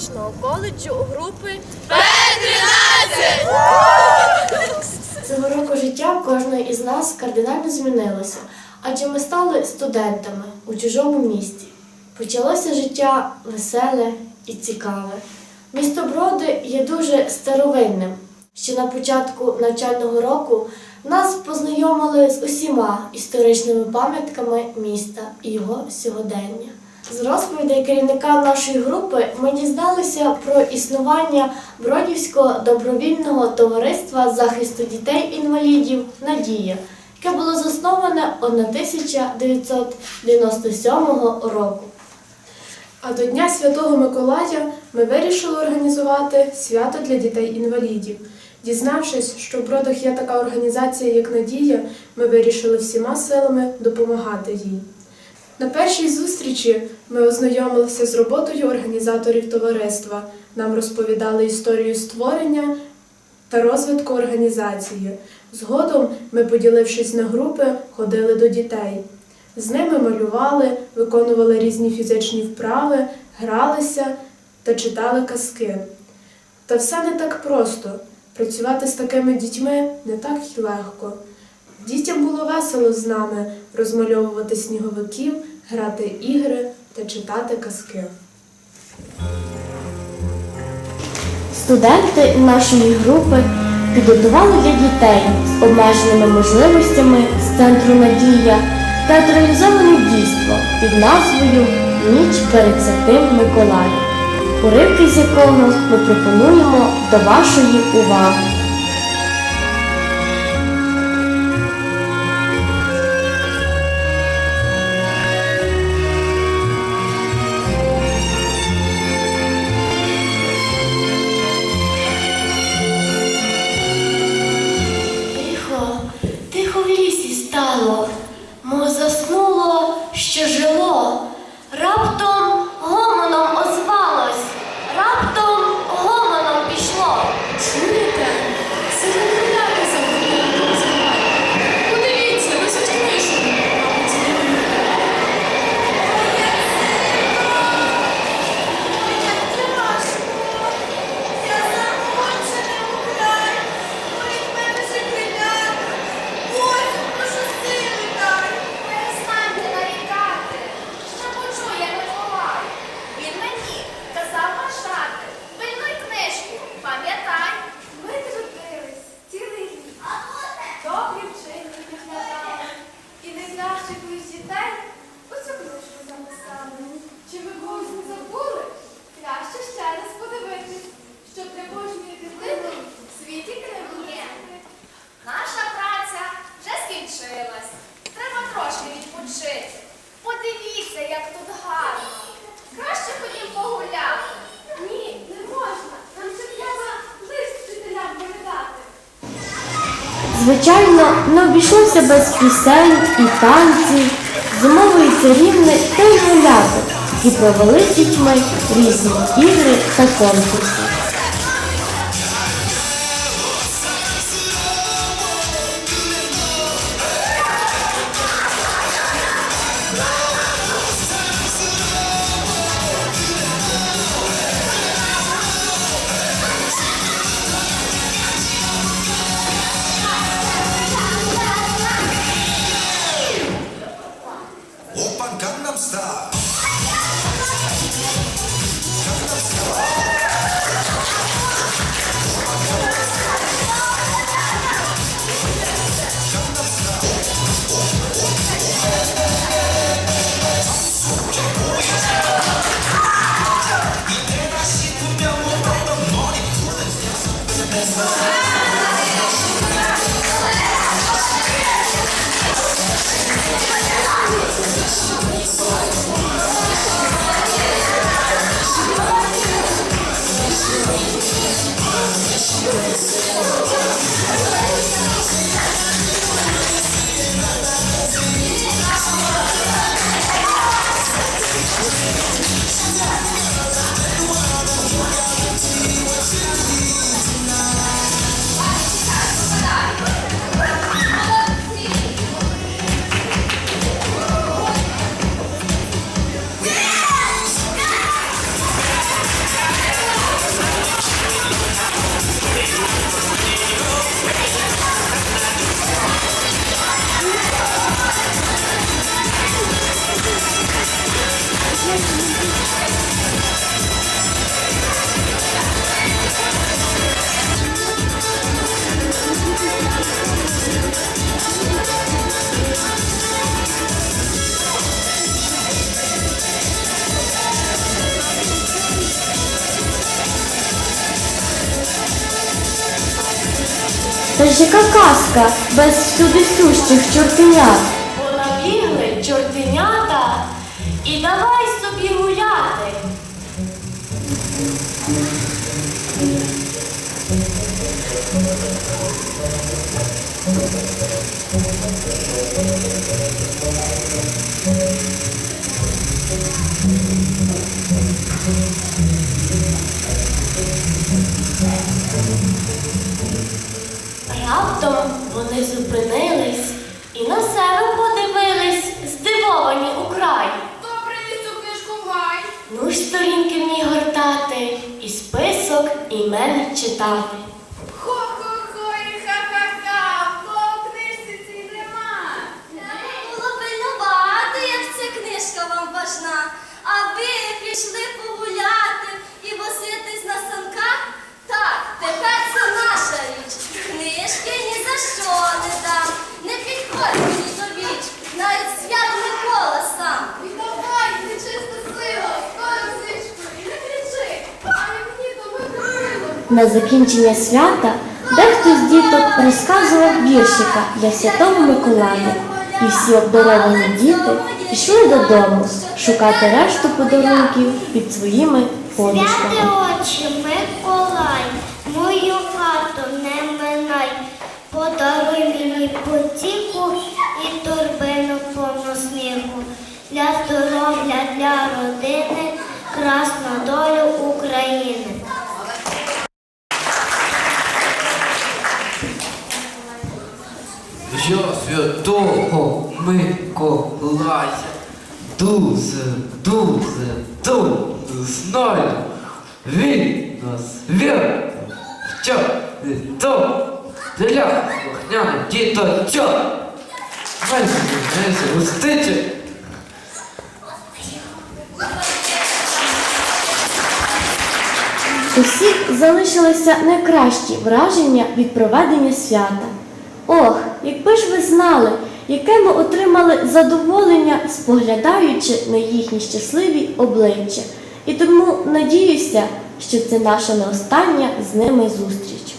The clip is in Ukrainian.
медичного коледжу групи Цього року життя кожної із нас кардинально змінилося, адже ми стали студентами у чужому місті. Почалося життя веселе і цікаве. Місто Броди є дуже старовинним. Ще на початку навчального року нас познайомили з усіма історичними пам'ятками міста і його сьогодення. З розповідей керівника нашої групи ми дізналися про існування Бродівського добровільного товариства захисту дітей-інвалідів Надія, яке було засноване 1997 року. А до Дня Святого Миколая ми вирішили організувати свято для дітей-інвалідів. Дізнавшись, що в Бродах є така організація, як Надія, ми вирішили всіма силами допомагати їй. На першій зустрічі ми ознайомилися з роботою організаторів товариства. Нам розповідали історію створення та розвитку організації. Згодом ми, поділившись на групи, ходили до дітей. З ними малювали, виконували різні фізичні вправи, гралися та читали казки. Та все не так просто. Працювати з такими дітьми не так легко. Дітям було весело з нами розмальовувати сніговиків, грати ігри та читати казки. Студенти нашої групи підготували для дітей з обмеженими можливостями з центру Надія театралізоване дійство під назвою Ніч перед святим Миколаєм, уривки з якого ми пропонуємо до вашої уваги. Звичайно, не обійшлося без пісень і танців, зимової царівни та й гуляти, і провели дітьми різні ігри та конкурси. Та ж яка казка без всюди сущих чортенят? Понабігли чортенята і давай собі гуляти. Раптом вони зупинились і на себе подивились, здивовані украй. Хто приніс цю книжку в гай? Ну ж сторінки мені гортати, і список імен читати. Хо-хо-хо і ха-ха-ха, бо в книжці цій нема. Було пильнувати, як ця книжка вам важна, а ви пішли погуляти і возитись на санках? Так, тепер це наша річ. Книжки ні за що не дам. Не підходь мені до віч, навіть свят Микола сам. Віддавай, нечиста сила, скоро книжку, і не кричи, а як ні, то ми крило. На закінчення свята дехто з діток розказував віршика для Святого Миколая. І всі обдаровані діти пішли додому шукати решту подарунків під своїми подушками. Святи очі, Миколай, мою хату не минай, подаруй мені потіху і торбину повну сміху. Для здоров'я, для родини, красну долю України. Я святого Миколая дуже, дуже, дуже знаю. Він нас вірно вчати то для вогняних діточок. Мене не згустите. Усіх залишилися найкращі враження від проведення свята. Ох, якби ж ви знали, яке ми отримали задоволення, споглядаючи на їхні щасливі обличчя. І тому надіюся, що це наша не остання з ними зустріч.